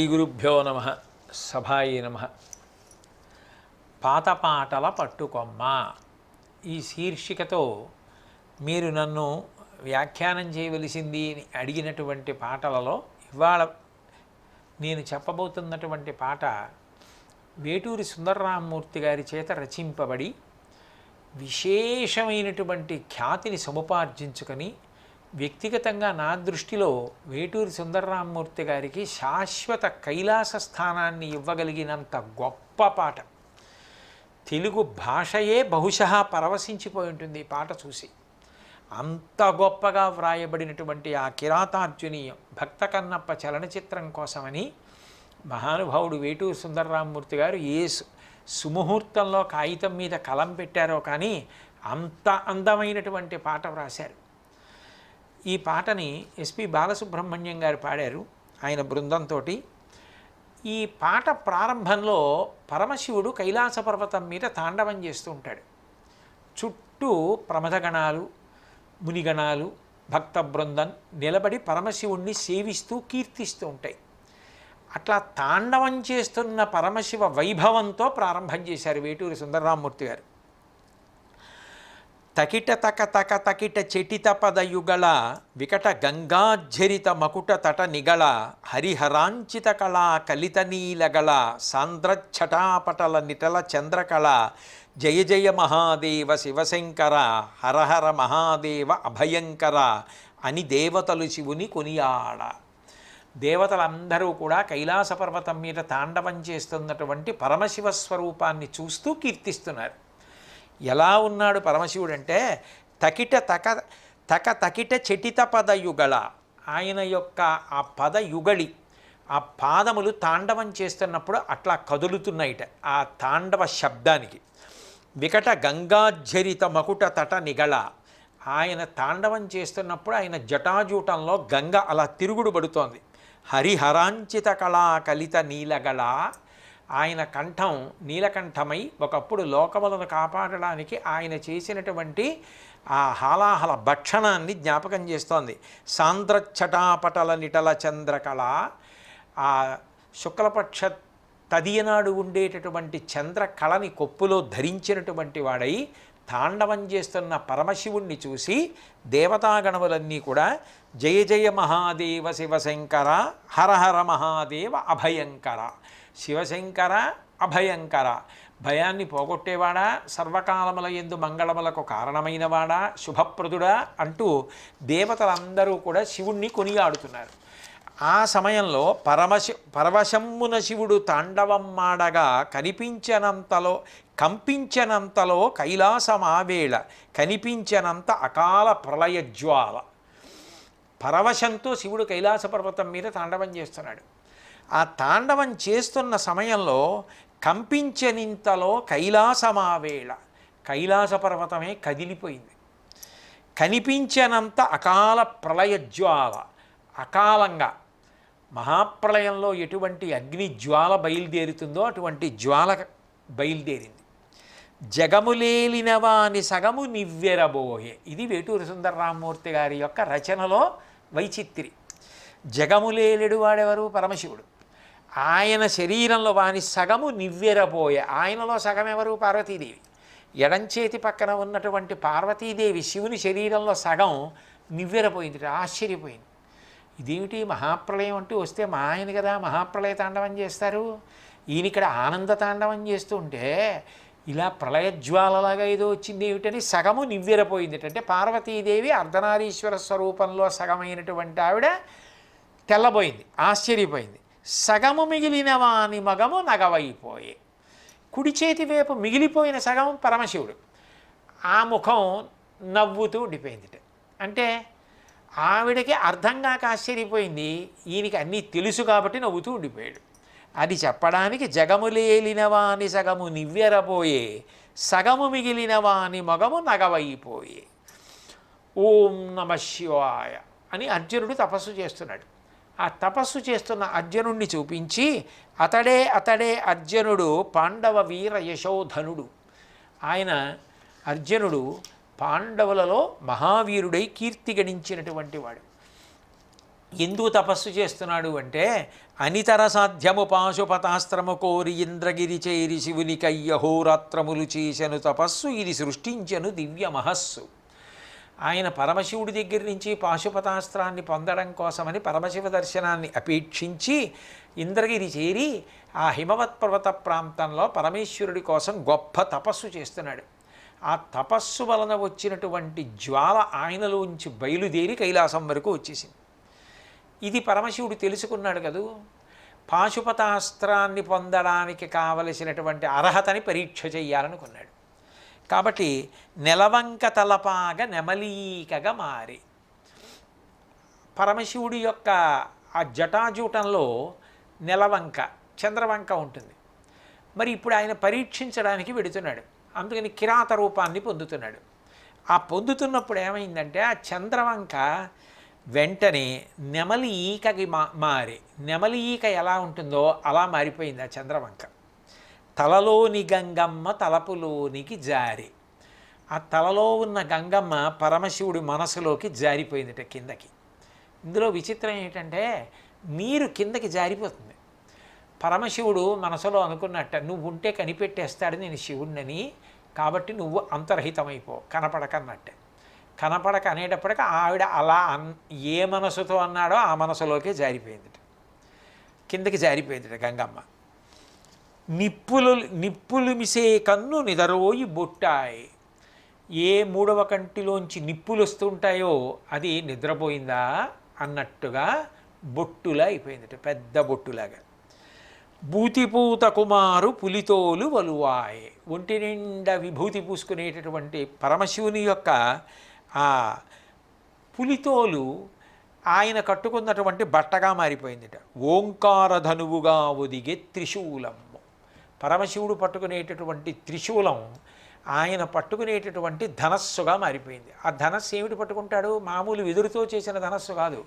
శ్రీ గురుభ్యో నమ సభాయి నమ. పాత పాటల పట్టుకొమ్మ. ఈ శీర్షికతో మీరు నన్ను వ్యాఖ్యానం చేయవలసింది అని అడిగినటువంటి పాటలలో ఇవాళ నేను చెప్పబోతున్నటువంటి పాట వేటూరి సుందరరామమూర్తి గారి చేత రచింపబడి విశేషమైనటువంటి ఖ్యాతిని సముపార్జించుకొని వ్యక్తిగతంగా నా దృష్టిలో వేటూరి సుందరరామమూర్తి గారికి శాశ్వత కైలాస స్థానాన్ని ఇవ్వగలిగినంత గొప్ప పాట. తెలుగు భాషయే బహుశా పరవశించిపోయి ఉంటుంది ఈ పాట చూసి. అంత గొప్పగా వ్రాయబడినటువంటి ఆ కిరాతార్జునీయం భక్త కన్నప్ప చలనచిత్రం కోసమని మహానుభావుడు వేటూరు సుందరరామమూర్తి గారు ఏ సుముహూర్తంలో కాగితం మీద కలం పెట్టారో కానీ అంత అందమైనటువంటి పాట వ్రాశారు. ఈ పాటని ఎస్పి బాలసుబ్రహ్మణ్యం గారు పాడారు ఆయన బృందంతో ఈ పాట ప్రారంభంలో పరమశివుడు కైలాస పర్వతం మీద తాండవం చేస్తూ ఉంటాడు. చుట్టూ ప్రమథగణాలు మునిగణాలు భక్త బృందం నిలబడి పరమశివుణ్ణి సేవిస్తూ కీర్తిస్తూ ఉంటాయి. అట్లా తాండవం చేస్తున్న పరమశివ వైభవంతో ప్రారంభం చేశారు వేటూరి సుందరరామమూర్తి గారు. తకిట తక తక తకిట చెటిత యుగళ వికట గంగాఝరిత మకుట తట నిగళ హరిహరాంచిత కళా కలిత నీలగళ సాంద్రఛటాపటల నిటల చంద్రకళ జయ జయ మహాదేవ శివశంకర హరహర మహాదేవ అభయంకర అని దేవతలు శివుని కొనియాడ. దేవతలందరూ కూడా కైలాస పర్వతం మీద తాండవం చేస్తున్నటువంటి పరమశివ స్వరూపాన్ని చూస్తూ కీర్తిస్తున్నారు. ఎలా ఉన్నాడు పరమశివుడు అంటే తకిట తక తక తకిట చెటిత పద యుగళ ఆయన యొక్క ఆ పద యుగళి ఆ పాదములు తాండవం చేస్తున్నప్పుడు అట్లా కదులుతున్నాయిట ఆ తాండవ శబ్దానికి. వికట గంగాఝరిత మకుట తట నిగళ. ఆయన తాండవం చేస్తున్నప్పుడు ఆయన జటాజూటంలో గంగ అలా తిరుగుడు పడుతోంది. హరిహరాంచిత కళా కలిత నీలగళ ఆయన కంఠం నీలకంఠమై ఒకప్పుడు లోకములను కాపాడడానికి ఆయన చేసినటువంటి ఆ హాలాహల భక్షణాన్ని జ్ఞాపకం చేస్తోంది. సాంద్రఛటాపటల నిటల చంద్రకళ ఆ శుక్లపక్ష తదియనాడు ఉండేటటువంటి చంద్రకళని కొప్పులో ధరించినటువంటి వాడై తాండవం చేస్తున్న పరమశివుణ్ణి చూసి దేవతాగణములన్నీ కూడా జయ జయ మహాదేవ శివశంకర హర హర మహాదేవ అభయంకర. శివశంకర అభయంకర. భయాన్ని పోగొట్టేవాడా? సర్వకాలముల ఎందు మంగళములకు కారణమైనవాడా? శుభప్రదుడా అంటూ దేవతలందరూ కూడా శివుణ్ణి కొనియాడుతున్నారు. ఆ సమయంలో పరమశి పరవశమ్మున శివుడు తాండవం మాడగా కనిపించనంతలో కంపించనంతలో కైలాసమావేళ కనిపించనంత అకాల ప్రళయజ్వాల. పరవశంతో శివుడు కైలాస పర్వతం మీద తాండవం చేస్తున్నాడు. ఆ తాండవం చేస్తున్న సమయంలో కంపించనింతలో కైలాసమావేళ కైలాస పర్వతమే కదిలిపోయింది. కనిపించనంత అకాల ప్రళయజ్వాల అకాలంగా మహాప్రళయంలో ఎటువంటి అగ్ని జ్వాల బయలుదేరుతుందో అటువంటి జ్వాల బయలుదేరింది. జగములేలిన వాని సగము నివ్వెరబోయే. ఇది వేటూరి సుందరరామమూర్తి గారి యొక్క రచనలో వైచిత్రి. జగములేలుడు వాడెవరు? పరమశివుడు. ఆయన శరీరంలో వాని సగము నివ్వెరబోయే ఆయనలో సగం ఎవరు పార్వతీదేవి ఎడంచేతి పక్కన ఉన్నటువంటి పార్వతీదేవి శివుని శరీరంలో సగం నివ్వెరపోయింది ఆశ్చర్యపోయింది. ఇదేమిటి మహాప్రళయం అంటూ వస్తే మా ఆయన కదా మహాప్రళయ తాండవం చేస్తారు? ఈయన ఇక్కడ ఆనంద తాండవం చేస్తుంటే ఇలా ప్రళయజ్వాలలాగా ఏదో వచ్చింది ఏమిటని సగము నివ్వెరపోయింది. అంటే పార్వతీదేవి అర్ధనారీశ్వర స్వరూపంలో సగమైనటువంటి ఆవిడ తెల్లబోయింది ఆశ్చర్యపోయింది. సగము మిగిలిన వాని మగము నగవైపోయే. కుడి చేతి వైపు మిగిలిపోయిన సగం పరమశివుడు. ఆ ముఖం నవ్వుతూ ఉండిపోయిందిట. అంటే ఆవిడకి అర్థం కాక ఆశ్చర్యపోయింది ఈయనకి అన్నీ తెలుసు కాబట్టి నవ్వుతూ ఉండిపోయాడు. అది చెప్పడానికి జగములేలిన వాని సగము నివ్వెరపోయే సగము మిగిలిన వాని మగము నగవైపోయే. ఓం నమ శివాయ అని అర్జునుడు తపస్సు చేస్తున్నాడు. ఆ తపస్సు చేస్తున్న అర్జునుడిని చూపించి అతడే అతడే అర్జునుడు పాండవ వీర యశోధనుడు. ఆయన అర్జునుడు పాండవులలో మహావీరుడై కీర్తి గణించినటువంటి వాడు. ఎందుకు తపస్సు చేస్తున్నాడు అంటే అనితర సాధ్యము పాశుపతాస్త్రము కోరి ఇంద్రగిరి చేరి శివునికయ్యహోరాత్రములు చేసెను తపస్సు ఇది సృష్టించెను దివ్య మహస్సు. ఆయన పరమశివుడి దగ్గర నుంచి పాశుపతాస్త్రాన్ని పొందడం కోసమని పరమశివ దర్శనాన్ని అపేక్షించి ఇంద్రగిరి చేరి ఆ హిమవత్ పర్వత ప్రాంతంలో పరమేశ్వరుడి కోసం గొప్ప తపస్సు చేస్తున్నాడు. ఆ తపస్సు వలన వచ్చినటువంటి జ్వాల ఆయనలోంచి బయలుదేరి కైలాసం వరకు వచ్చేసింది. ఇది పరమశివుడు తెలుసుకున్నాడు కదూ. పాశుపతాస్త్రాన్ని పొందడానికి కావలసినటువంటి అర్హతని పరీక్ష చెయ్యాలనుకున్నాడు కాబట్టి నెలవంక తలపాగ నెమలీకగా మారి. పరమశివుడి యొక్క ఆ జటాజూటంలో నెలవంక చంద్రవంక ఉంటుంది. మరి ఇప్పుడు ఆయన పరీక్షించడానికి వెడుతున్నాడు. అందుకని కిరాత రూపాన్ని పొందుతున్నాడు. ఆ పొందుతున్నప్పుడు ఏమైందంటే ఆ చంద్రవంక వెంటనే నెమలి ఈకకి మా మారి. నెమలి ఈక ఎలా ఉంటుందో అలా మారిపోయింది ఆ చంద్రవంక. తలలోని గంగమ్మ తలపులోనికి జారి. ఆ తలలో ఉన్న గంగమ్మ పరమశివుడి మనసులోకి జారిపోయిందిట కిందకి. ఇందులో విచిత్రం ఏంటంటే నీరు కిందకి జారిపోతుంది. పరమశివుడు మనసులో అనుకున్నట్ట నువ్వు ఉంటే కనిపెట్టేస్తాడు నేను శివుణ్ణని కాబట్టి నువ్వు అంతర్హితమైపో. కనపడకన్నట్టే. కనపడక అనేటప్పటికీ ఆవిడ అలా అన్ ఏ మనసుతో అన్నాడో ఆ మనసులోకే జారిపోయిందిట. కిందకి జారిపోయిందిట గంగమ్మ. నిప్పులు నిప్పులు మిసే కన్ను నిదరోయి బొట్టాయి. ఏ మూడవ కంటిలోంచి నిప్పులు వస్తుంటాయో అది నిద్రపోయిందా అన్నట్టుగా బొట్టులా అయిపోయిందిట పెద్ద బొట్టులాగా. భూతిపూత కుమారు పులితోలు వలువాయే. ఒంటి నిండా విభూతి పూసుకునేటటువంటి పరమశివుని యొక్క ఆ పులితోలు ఆయన కట్టుకున్నటువంటి బట్టగా మారిపోయిందిట. ఓంకార ధనువుగా ఒదిగే త్రిశూలం పరమశివుడు పట్టుకునేటటువంటి త్రిశూలం ఆయన పట్టుకునేటటువంటి ధనస్సుగా మారిపోయింది. ఆ ధనస్సు ఏమిటి పట్టుకుంటాడు? మామూలు వెదురుతో చేసిన ధనస్సు కాదు.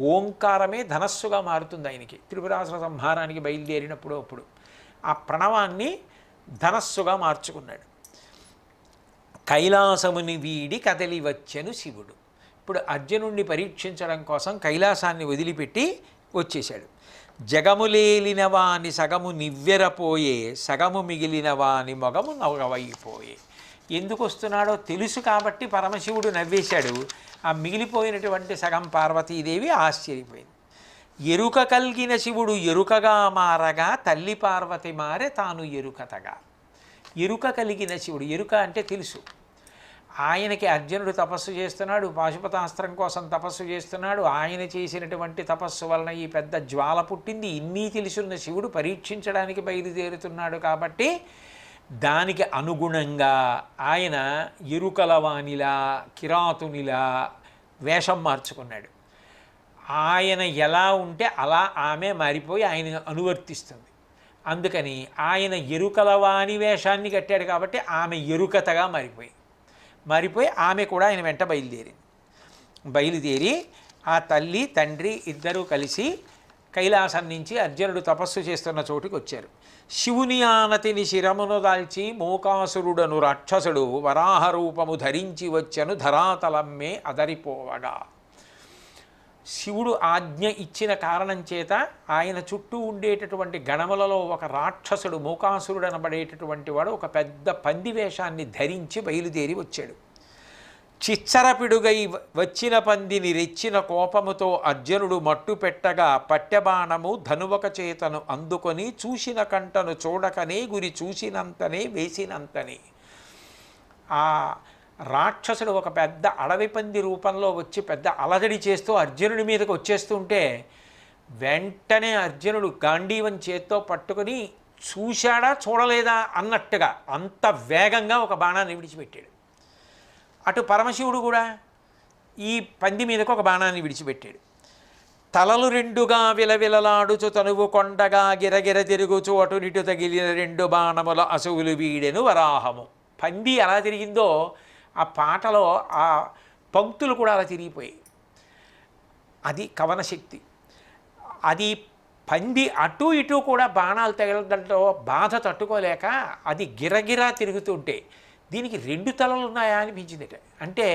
ఓంకారమే ధనస్సుగా మారుతుంది ఆయనకి. త్రిపురాసుర సంహారానికి బయలుదేరినప్పుడు అప్పుడు ఆ ప్రణవాన్ని ధనస్సుగా మార్చుకున్నాడు. కైలాసముని వీడి కదలి వచ్చెను శివుడు. ఇప్పుడు అర్జునుణ్ణి పరీక్షించడం కోసం కైలాసాన్ని వదిలిపెట్టి వచ్చేశాడు. జగములేలిన వాని సగము నివ్వెరపోయే సగము మిగిలిన వాని మొగము నవగవైపోయే ఎందుకు వస్తున్నాడో తెలుసు కాబట్టి పరమశివుడు నవ్వేశాడు. ఆ మిగిలిపోయినటువంటి సగం పార్వతీదేవి ఆశ్చర్యపోయింది. ఎరుక కలిగిన శివుడు ఎరుకగా మారగా తల్లి పార్వతి మారే తాను ఎరుకతగా. ఎరుక కలిగిన శివుడు. ఎరుక అంటే తెలుసు. ఆయనకి అర్జునుడు తపస్సు చేస్తున్నాడు పాశుపతాస్త్రం కోసం తపస్సు చేస్తున్నాడు. ఆయన చేసినటువంటి తపస్సు వలన ఈ పెద్ద జ్వాల పుట్టింది. ఇన్నీ తెలుసున్న శివుడు పరీక్షించడానికి బయలుదేరుతున్నాడు కాబట్టి దానికి అనుగుణంగా ఆయన ఎరుకలవానిలా కిరాతునిలా వేషం మార్చుకున్నాడు. ఆయన ఎలా ఉంటే అలా ఆమె మారిపోయి ఆయన అనువర్తిస్తుంది. అందుకని ఆయన ఎరుకలవాణి వేషాన్ని కట్టాడు కాబట్టి ఆమె ఎరుకతగా మారిపోయి మారిపోయి ఆమె కూడా ఆయన వెంట బయలుదేరింది బయలుదేరి ఆ తల్లి తండ్రి ఇద్దరూ కలిసి కైలాసం నుంచి అర్జునుడు తపస్సు చేస్తున్న చోటుకి వచ్చారు. శివుని ఆనతిని శిరమును దాల్చి మోకాసురుడను రాక్షసుడు వరాహ రూపము ధరించి వచ్చను ధరాతలమ్మే అదరిపోవగా. శివుడు ఆజ్ఞ ఇచ్చిన కారణం చేత ఆయన చుట్టూ ఉండేటటువంటి గణములలో ఒక రాక్షసుడు మూకాసురుడు అనబడేటటువంటి వాడు ఒక పెద్ద పంది వేషాన్ని ధరించి బయలుదేరి వచ్చాడు. చిచ్చరపిడుగై వచ్చిన పందిని రెచ్చిన కోపముతో అర్జునుడు మట్టు పెట్టగా పట్టెబాణము ధనువక చేతను అందుకొని చూసిన కంటను చూడకనే గురి చూసినంతనే వేసినంతనే. ఆ రాక్షసుడు ఒక పెద్ద అడవి పంది రూపంలో వచ్చి పెద్ద అలజడి చేస్తూ అర్జునుడి మీదకి వచ్చేస్తుంటే వెంటనే అర్జునుడు గాంధీవం చేత్తో పట్టుకొని చూశాడా చూడలేదా అన్నట్టుగా అంత వేగంగా ఒక బాణాన్ని విడిచిపెట్టాడు. అటు పరమశివుడు కూడా ఈ పంది మీదకు ఒక బాణాన్ని విడిచిపెట్టాడు. తలలు రెండుగా విలవిలలాడుచు తనువు కొండగా గిరగిర తిరుగుచు అటునిటు తగిలిన రెండు బాణముల అసువులు వీడెను వరాహము. పంది ఎలా తిరిగిందో ఆ పాటలో ఆ పంక్తులు కూడా అలా తిరిగిపోయాయి. అది కవన శక్తి అది పంది అటు ఇటు కూడా బాణాలు తగలడంతో బాధ తట్టుకోలేక అది గిరగిరా తిరుగుతుంటే దీనికి రెండు తలలు ఉన్నాయా అనిపించిందిట. అంటే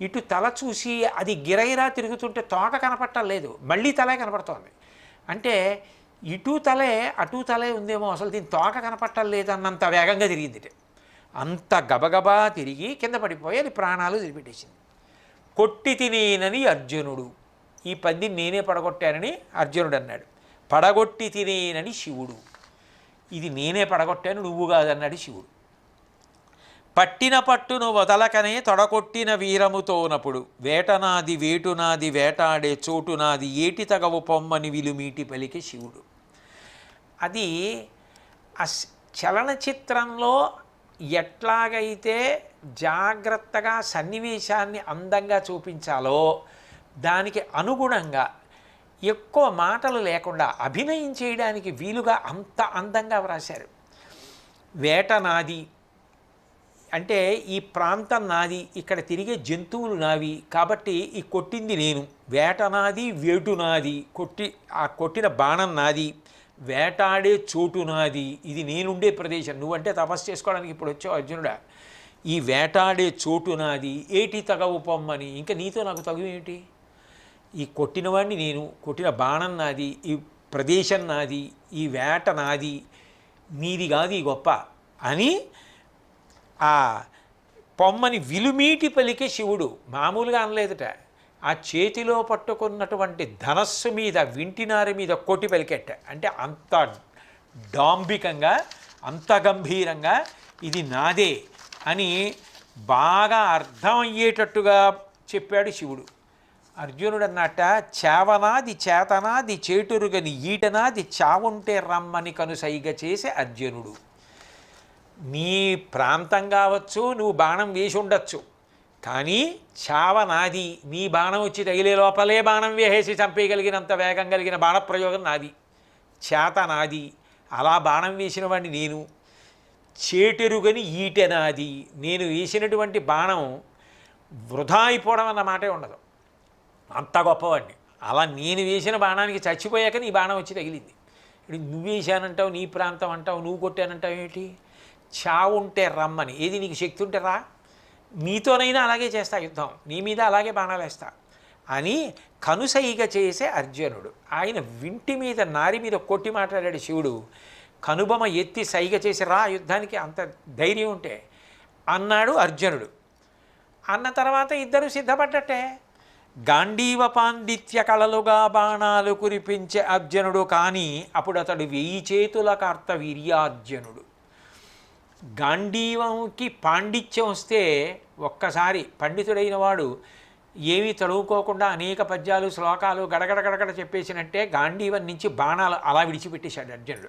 ఇటు తల చూసి అది గిరగిరా తిరుగుతుంటే తోక లేదు. మళ్ళీ తలే కనపడుతోంది. అంటే ఇటు తలే అటు తలే ఉందేమో అసలు దీని తోక కనపట్టలేదు లేదన్నంత వేగంగా తిరిగింది అంత గబగబా తిరిగి కింద పడిపోయి అది ప్రాణాలు తిరిపెట్టేసింది కొట్టి తినేనని అర్జునుడు. ఈ పందిని నేనే పడగొట్టానని అర్జునుడు అన్నాడు. పడగొట్టి తినేనని శివుడు. ఇది నేనే పడగొట్టాను నువ్వు కాదన్నాడు శివుడు. పట్టిన పట్టును వదలకనే తొడకొట్టిన వీరముతోనప్పుడు వేటనాది వేటునాది వేటాడే చోటునాది ఏటి తగవు పొమ్మని విలుమీటి పలికి శివుడు. అది ఆ చలనచిత్రంలో ఎట్లాగైతే జాగ్రత్తగా సన్నివేశాన్ని అందంగా చూపించాలో దానికి అనుగుణంగా ఎక్కువ మాటలు లేకుండా అభినయం చేయడానికి వీలుగా అంత అందంగా వ్రాశారు. వేట నాది అంటే ఈ ప్రాంతం నాది ఇక్కడ తిరిగే జంతువులు నావి కాబట్టి ఈ కొట్టింది నేను. వేట నాది వేటు నాది కొట్టి ఆ కొట్టిన బాణం నాది. వేటాడే చోటు నాది ఇది నేనుండే ప్రదేశం. నువ్వంటే తపస్సు చేసుకోవడానికి ఇప్పుడు వచ్చావు అర్జునుడా. ఈ వేటాడే చోటు నాది ఏటి తగవు పొమ్మని. ఇంకా నీతో నాకు తగు ఏమిటి? ఈ కొట్టినవాడిని నేను కొట్టిన బాణం నాది ఈ ప్రదేశం నాది ఈ వేట నాది నీది కాదు ఈ గొప్ప అని ఆ పొమ్మని విలుమీటి పలికే శివుడు. మామూలుగా అనలేదుట. ఆ చేతిలో పట్టుకున్నటువంటి ధనస్సు మీద వింటినారి మీద కొట్టి పలికెట్ట. అంటే అంత డాంబికంగా అంత గంభీరంగా ఇది నాదే అని బాగా అర్థమయ్యేటట్టుగా చెప్పాడు శివుడు. అర్జునుడు అన్నట్ట చేవనాది చేతనాది చేటురుగని ఈటనాది చావుంటే రమ్మని కనుసైగ చేసే అర్జునుడు. నీ ప్రాంతం కావచ్చు నువ్వు బాణం వేసి ఉండొచ్చు. కానీ చావ నాది నీ బాణం వచ్చి తగిలే లోపలే బాణం వేసేసి చంపేయగలిగినంత వేగం కలిగిన బాణప్రయోగం నాది. చేత నాది. అలా బాణం వేసిన వాడిని నేను. చేటెరుగని ఈటె నాది. నేను వేసినటువంటి బాణం వృధా అయిపోవడం అన్న మాటే ఉండదు. అంత గొప్పవాడిని అలా నేను వేసిన బాణానికి చచ్చిపోయాక నీ బాణం వచ్చి తగిలింది. ఇప్పుడు నువ్వు వేసానంటావు నీ ప్రాంతం అంటావు నువ్వు కొట్టానంటావు ఏంటి? చావు ఉంటే రమ్మని. ఏది నీకు శక్తి ఉంటే రా. నీతోనైనా అలాగే చేస్తా యుద్ధం. నీ మీద అలాగే బాణాలు వేస్తా. అని కనుసైగ చేసే అర్జునుడు. ఆయన వింటి మీద నారి మీద కొట్టి మాట్లాడాడు శివుడు. కనుబొమ ఎత్తి సైగ చేసి రా యుద్ధానికి అంత ధైర్యం ఉంటే అన్నాడు అర్జునుడు. అన్న తర్వాత ఇద్దరు సిద్ధపడ్డట్టే. గాంధీవ పాండిత్య కళలుగా బాణాలు కురిపించే అర్జునుడు కానీ అప్పుడు అతడు వెయ్యి చేతుల కార్త వీర్యార్జునుడు గాంధీవంకి పాండిత్యం వస్తే ఒక్కసారి పండితుడైన వాడు ఏమీ చదువుకోకుండా అనేక పద్యాలు శ్లోకాలు గడగడ గడగడ చెప్పేసినట్టే గాంధీవం నుంచి బాణాలు అలా విడిచిపెట్టేశాడు అర్జునుడు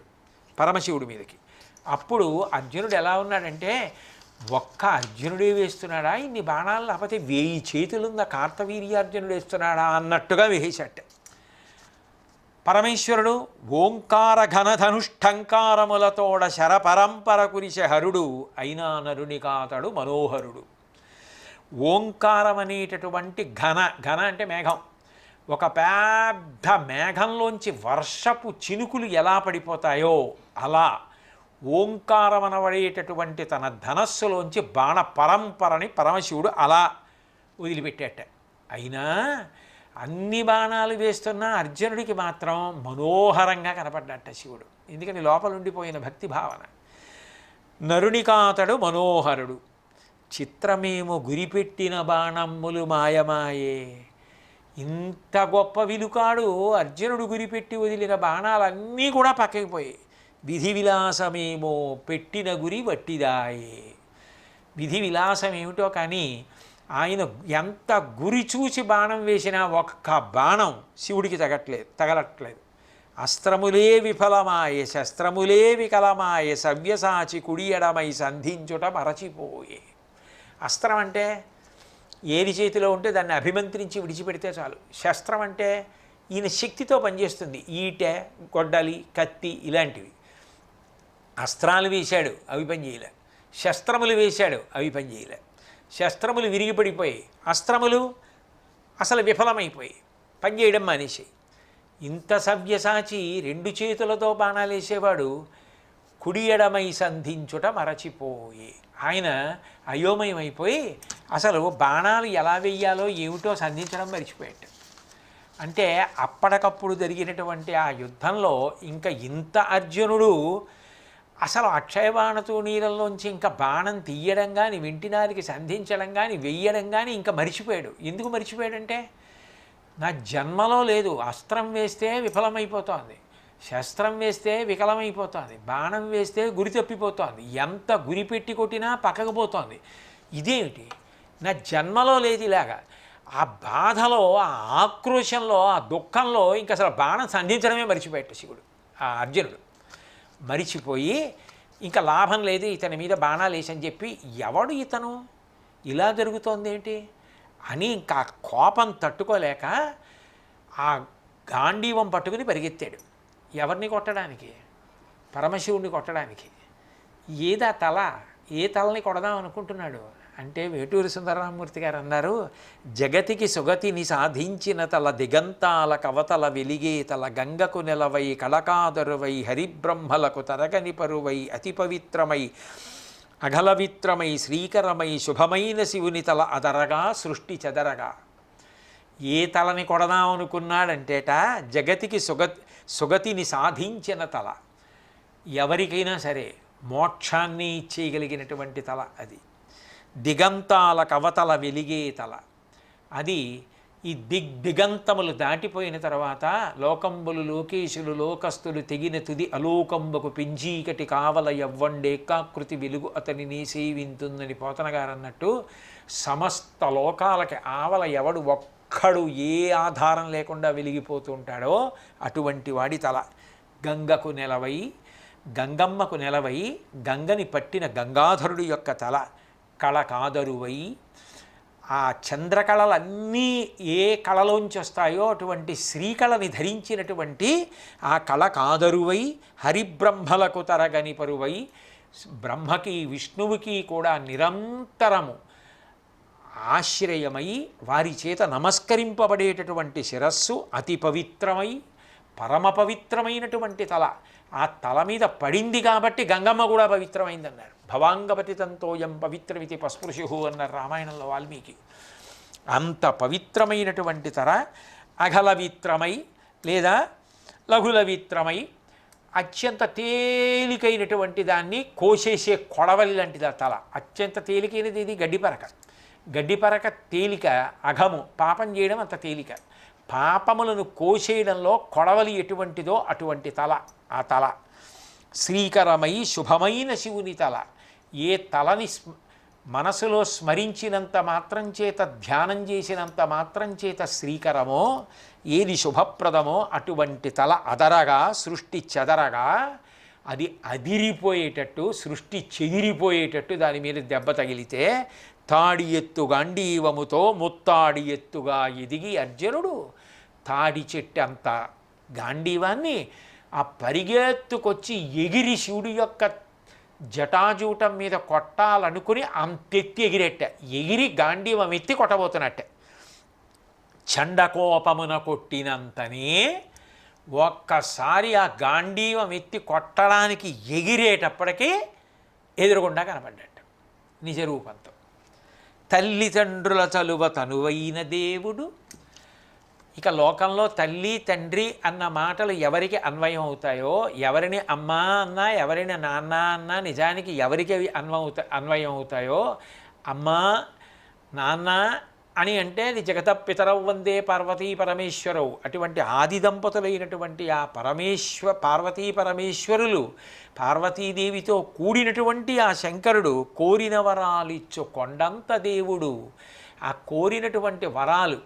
పరమశివుడి మీదకి. అప్పుడు అర్జునుడు ఎలా ఉన్నాడంటే ఒక్క అర్జునుడే వేస్తున్నాడా ఇన్ని బాణాలు లేకపోతే వేయి చేతులున్న కార్తవీర్యార్జునుడు వేస్తున్నాడా అన్నట్టుగా వేసేశాట పరమేశ్వరుడు ఓంకార ఘనధనుష్ఠంకారములతోడ శరపరంపర కురిసే హరుడు అయినా నరునికాతడు మనోహరుడు. ఓంకారం అనేటటువంటి ఘన ఘన అంటే మేఘం. ఒక పెద్ద మేఘంలోంచి వర్షపు చినుకులు ఎలా పడిపోతాయో అలా ఓంకారం అనబడేటటువంటి తన ధనస్సులోంచి బాణ పరంపరని పరమశివుడు అలా వదిలిపెట్టేట. అయినా అన్ని బాణాలు వేస్తున్న అర్జునుడికి మాత్రం మనోహరంగా కనపడ్డట శివుడు. ఎందుకని లోపల ఉండిపోయిన భక్తి భావన. నరునికాతడు మనోహరుడు. చిత్రమేమో గురిపెట్టిన బాణమ్ములు మాయమాయే. ఇంత గొప్ప విలుకాడు అర్జునుడు గురిపెట్టి వదిలిన బాణాలన్నీ కూడా పక్కకిపోయాయి విధి విలాసమేమో పెట్టిన గురి వట్టిదాయే. విధి విలాసం ఏమిటో కానీ ఆయన ఎంత గురి చూసి బాణం వేసినా ఒక్క బాణం శివుడికి తగట్లేదు తగలట్లేదు. అస్త్రములే విఫలమాయే శస్త్రములే వికలమాయే సవ్యసాచి కుడి ఎడమై సంధించుట మరచిపోయే. అస్త్రం అంటే ఏది చేతిలో ఉంటే దాన్ని అభిమంత్రించి విడిచిపెడితే చాలు. శస్త్రం అంటే ఈయన శక్తితో పనిచేస్తుంది. ఈటె గొడ్డలి కత్తి ఇలాంటివి. అస్త్రాలు వేశాడు అవి పనిచేయలే. శస్త్రములు వేశాడు అవి పనిచేయలే. శస్త్రములు విరిగిపడిపోయి అస్త్రములు అసలు విఫలమైపోయి పనిచేయడం మానేసి. ఇంత సవ్యసాచి రెండు చేతులతో బాణాలు వేసేవాడు కుడి ఎడమై సంధించుట మరచిపోయి. ఆయన అయోమయమైపోయి అసలు బాణాలు ఎలా వెయ్యాలో ఏమిటో సంధించడం మర్చిపోయాడు. అంటే అప్పటికప్పుడు జరిగినటువంటి ఆ యుద్ధంలో ఇంకా ఇంత అర్జునుడు అసలు అక్షయబాణతో నీళ్ళల్లోంచి ఇంకా బాణం తీయడం కానీ వింటినారికి సంధించడం కానీ వెయ్యడం కానీ ఇంకా మరిచిపోయాడు. ఎందుకు మరిచిపోయాడంటే నా జన్మలో లేదు. అస్త్రం వేస్తే విఫలమైపోతోంది. శస్త్రం వేస్తే వికలమైపోతోంది. బాణం వేస్తే గురి తప్పిపోతోంది. ఎంత గురి పెట్టి కొట్టినా పక్కకపోతోంది ఇదేమిటి? నా జన్మలో లేదు ఇలాగా. ఆ బాధలో ఆ ఆక్రోశంలో ఆ దుఃఖంలో ఇంకా అసలు బాణం సంధించడమే మర్చిపోయాడు శివుడు ఆ అర్జునుడు. మరిచిపోయి ఇంకా లాభం లేదు ఇతని మీద బాణాలు వేసని చెప్పి ఎవడు ఇతను? ఇలా జరుగుతోంది ఏంటి అని ఇంకా కోపం తట్టుకోలేక ఆ గాంధీవం పట్టుకుని పరిగెత్తాడు. ఎవరిని కొట్టడానికి? పరమశివుణ్ణి కొట్టడానికి. ఏదా తల? ఏ తలని కొడదాం అనుకుంటున్నాడు? అంటే వేటూరి సుందరరామూర్తి గారు అన్నారు జగతికి సుగతిని సాధించిన తల దిగంతాల కవతల వెలిగే తల గంగకు నెలవై కళకాదరువై హరిబ్రహ్మలకు తరగని పరువై అతి పవిత్రమై అఘలవిత్రమై శ్రీకరమై శుభమైన శివుని తల అదరగా సృష్టి చెదరగా. ఏ తలని కొడదాం అనుకున్నాడంటేట జగతికి సుగతి సుగతిని సాధించిన తల ఎవరికైనా సరే మోక్షాన్ని ఇచ్చేయగలిగినటువంటి తల అది. దిగంతాల కవతల వెలిగే తల అది ఈ దిగ్ దిగంతములు దాటిపోయిన తర్వాత లోకంబులు లోకేశులు లోకస్తులు తెగిన తుది అలోకంబకు పెంజీకటి కావల ఎవ్వండేకాకృతి వెలుగు అతనిని సేవింతుందని పోతన అన్నట్టు సమస్త లోకాలకి ఆవల ఎవడు ఒక్కడు ఏ ఆధారం లేకుండా వెలిగిపోతూ ఉంటాడో అటువంటి వాడి తల. గంగకు నెలవై గంగమ్మకు నెలవై గంగని పట్టిన గంగాధరుడి యొక్క తల. కళ కాదరువై ఆ చంద్రకళలన్నీ ఏ కళలోంచి వస్తాయో అటువంటి శ్రీకళని ధరించినటువంటి ఆ కళ కాదరువై హరిబ్రహ్మలకు తరగని పరువై బ్రహ్మకి విష్ణువుకి కూడా నిరంతరము ఆశ్రయమై వారి చేత నమస్కరింపబడేటటువంటి శిరస్సు అతి పవిత్రమై పరమ పవిత్రమైనటువంటి తల. ఆ తల మీద పడింది కాబట్టి గంగమ్మ కూడా పవిత్రమైందన్నారు. భవాంగపతితంతోయం పవిత్రమితి పస్పృశు అన్న రామాయణంలో వాల్మీకి. అంత పవిత్రమైనటువంటి తర అఘలవిత్రమై లేదా లఘులవిత్రమై అత్యంత తేలికైనటువంటి దాన్ని కోసేసే కొడవలి లాంటిది ఆ తల. అత్యంత తేలికైనది ఇది గడ్డిపరక. గడ్డిపరక తేలిక అఘము. పాపం చేయడం అంత తేలిక. పాపములను కోసేయడంలో కొడవలి ఎటువంటిదో అటువంటి తల ఆ తల. శ్రీకరమై శుభమైన శివుని తల. ఏ తలని స్మ- మనసులో స్మరించినంత మాత్రం చేత ధ్యానం చేసినంత మాత్రం చేత శ్రీకరమో ఏది శుభప్రదమో అటువంటి తల అదరగా సృష్టి చెదరగా అది అదిరిపోయేటట్టు సృష్టి చెదిరిపోయేటట్టు దాని మీద దెబ్బ తగిలితే తాడి ఎత్తు అండీవముతో ముత్తాడి ఎత్తుగా ఎదిగి అర్జునుడు తాడి చెట్టు అంత గాంధీవాన్ని ఆ పరిగెత్తుకొచ్చి ఎగిరి శివుడి యొక్క జటాజూటం మీద కొట్టాలనుకుని అంతెత్తి ఎగిరెట్ట. ఎగిరి గాంధీవం ఎత్తి కొట్టబోతున్నట్టే. చండకోపమున కొట్టినంతనే ఒక్కసారి ఆ గాంధీవం ఎత్తి కొట్టడానికి ఎగిరేటప్పటికీ ఎదురుగుండా కనపడ్డట్టు. నిజరూపంతో. తల్లిదండ్రుల చలువ తనువైన దేవుడు ఇక లోకంలో తల్లి తండ్రి అన్న మాటలు ఎవరికి అన్వయం అవుతాయో ఎవరిని అమ్మా అన్నా ఎవరిని నాన్న అన్నా నిజానికి ఎవరికి అవి అన్వయం అన్వయం అవుతాయో అమ్మా నాన్న అని అంటే అది జగత పితరవు వందే పార్వతీ పరమేశ్వరవు. అటువంటి ఆది దంపతులైనటువంటి ఆ పరమేశ్వ పార్వతీ పరమేశ్వరులు పార్వతీదేవితో కూడినటువంటి ఆ శంకరుడు కోరిన వరాలిచ్చు కొండంత దేవుడు. ఆ కోరినటువంటి వరాలు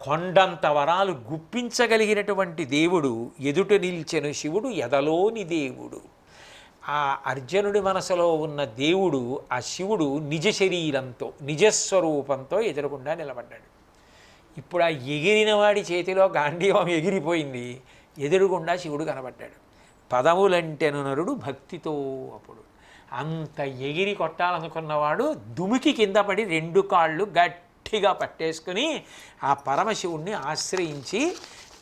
కొండంత వరాలు గుప్పించగలిగినటువంటి దేవుడు ఎదుట నిలిచిన శివుడు ఎదలోని దేవుడు. ఆ అర్జునుడి మనసులో ఉన్న దేవుడు ఆ శివుడు నిజ శరీరంతో నిజస్వరూపంతో ఎదురకుండా నిలబడ్డాడు. ఇప్పుడు ఆ ఎగిరిన వాడి చేతిలో గాంధీవం ఎగిరిపోయింది ఎదురుగుండా శివుడు కనబడ్డాడు. పదములంటెను నరుడు భక్తితో అప్పుడు. అంత ఎగిరి కొట్టాలనుకున్నవాడు దుమికి కింద పడి రెండు కాళ్ళు గట్టి గట్టిగా పట్టేసుకుని ఆ పరమశివుణ్ణి ఆశ్రయించి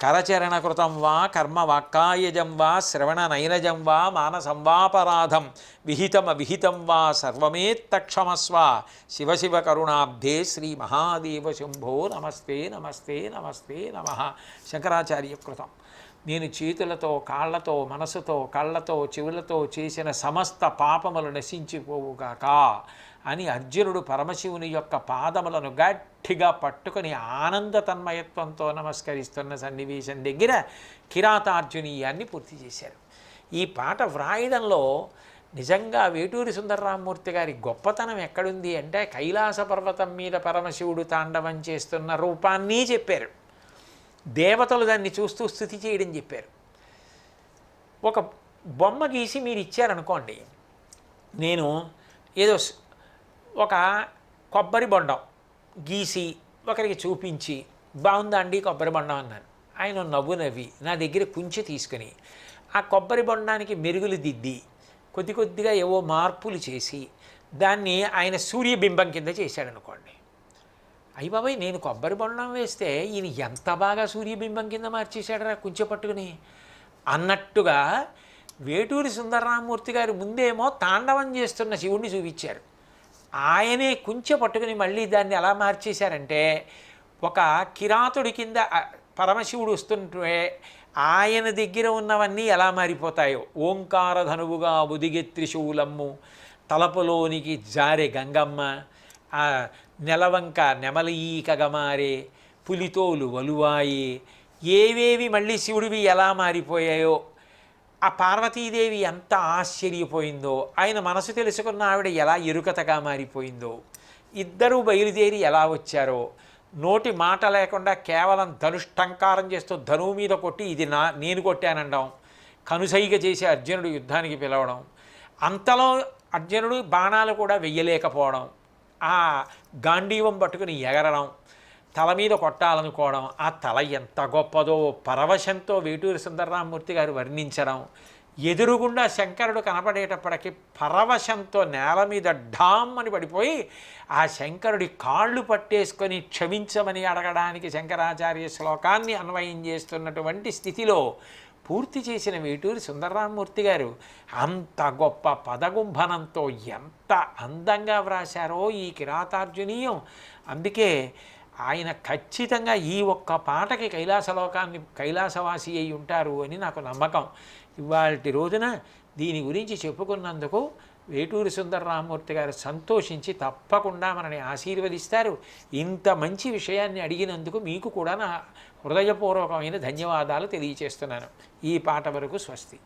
కరచరణకృతం వా కర్మ వాక్కాయజం వా శ్రవణ నైనజం వా మానసం వాపరాధం విహితమ విహితం వా సర్వమేత్తక్షమస్వ శివ శివ కరుణాబ్ధే శ్రీ మహాదేవ శంభో నమస్తే నమస్తే నమస్తే నమ శంకరాచార్య కృతం. నేను చేతులతో కాళ్ళతో మనసుతో కళ్ళతో చెవులతో చేసిన సమస్త పాపములు నశించిపోవుగాక. అని అర్జునుడు పరమశివుని యొక్క పాదములను గట్టిగా పట్టుకుని ఆనంద తన్మయత్వంతో నమస్కరిస్తున్న సన్నివేశం దగ్గర కిరాతార్జునీయాన్ని పూర్తి చేశారు. ఈ పాట వ్రాయడంలో నిజంగా వేటూరి సుందరరామూర్తి గారి గొప్పతనం ఎక్కడుంది అంటే కైలాస పర్వతం మీద పరమశివుడు తాండవం చేస్తున్న రూపాన్ని చెప్పారు. దేవతలు దాన్ని చూస్తూ స్థుతి చేయడం చెప్పారు. ఒక బొమ్మ గీసి మీరు ఇచ్చారనుకోండి నేను ఏదో ఒక కొబ్బరి బొండం గీసి ఒకరికి చూపించి బాగుందా అండి కొబ్బరి బొండం అన్నాను. ఆయన నవ్వు నవ్వి నా దగ్గర కుంచె తీసుకుని ఆ కొబ్బరి బొండానికి మెరుగులు దిద్ది కొద్ది కొద్దిగా ఏవో మార్పులు చేసి దాన్ని ఆయన సూర్యబింబం కింద చేశాడనుకోండి. అయ్యి బాబాయ్ నేను కొబ్బరి బొండం వేస్తే ఈయన ఎంత బాగా సూర్యబింబం కింద మార్చేశాడరా కుంచె పట్టుకుని? అన్నట్టుగా వేటూరి సుందరరామూర్తి గారు ముందేమో తాండవం చేస్తున్న శివుణ్ణి చూపించారు. ఆయనే కుంచె పట్టుకుని మళ్ళీ దాన్ని ఎలా మార్చేశారంటే ఒక కిరాతుడి కింద పరమశివుడు వస్తుంటే ఆయన దగ్గర ఉన్నవన్నీ ఎలా మారిపోతాయో. ఓంకార ధనువుగా శూలమ్ము త్రిశూలమ్ము తలపులోనికి జారే గంగమ్మ ఆ నెలవంక నెమలీకగా మారే పులితోలు వలువాయి ఏవేవి మళ్ళీ శివుడివి ఎలా మారిపోయాయో ఆ పార్వతీదేవి ఎంత ఆశ్చర్యపోయిందో ఆయన మనసు తెలుసుకున్న ఆవిడ ఎలా ఎరుకతగా మారిపోయిందో ఇద్దరూ బయలుదేరి ఎలా వచ్చారో నోటి మాట లేకుండా కేవలం ధనుష్టంకారం చేస్తూ ధనువు మీద కొట్టి ఇది నా నేను కొట్టానండం కనుసైగ చేసి అర్జునుడు యుద్ధానికి పిలవడం అంతలో అర్జునుడు బాణాలు కూడా వెయ్యలేకపోవడం ఆ గాంధీవం పట్టుకుని ఎగరడం తల మీద కొట్టాలనుకోవడం ఆ తల ఎంత గొప్పదో పరవశంతో వేటూరి సుందరరామూర్తి గారు వర్ణించడం. ఎదురుగుండా శంకరుడు కనపడేటప్పటికి పరవశంతో నేల మీద ఢామ్ అని పడిపోయి ఆ శంకరుడి కాళ్ళు పట్టేసుకొని క్షమించమని అడగడానికి శంకరాచార్య శ్లోకాన్ని అన్వయం చేస్తున్నటువంటి స్థితిలో పూర్తి చేసిన వేటూరి సుందరరామమూర్తి గారు అంత గొప్ప పదగుంభనంతో ఎంత అందంగా వ్రాశారో ఈ కిరాతార్జునీయం. అందుకే ఆయన ఖచ్చితంగా ఈ ఒక్క పాటకి కైలాసలోకాన్ని కైలాసవాసి అయి ఉంటారు అని నాకు నమ్మకం. ఇవాళ రోజున దీని గురించి చెప్పుకున్నందుకు వేటూరి సుందరరామూర్తి గారు సంతోషించి తప్పకుండా మనని ఆశీర్వదిస్తారు. ఇంత మంచి విషయాన్ని అడిగినందుకు మీకు కూడా నా హృదయపూర్వకమైన ధన్యవాదాలు తెలియచేస్తున్నాను. ఈ పాట వరకు స్వస్తి.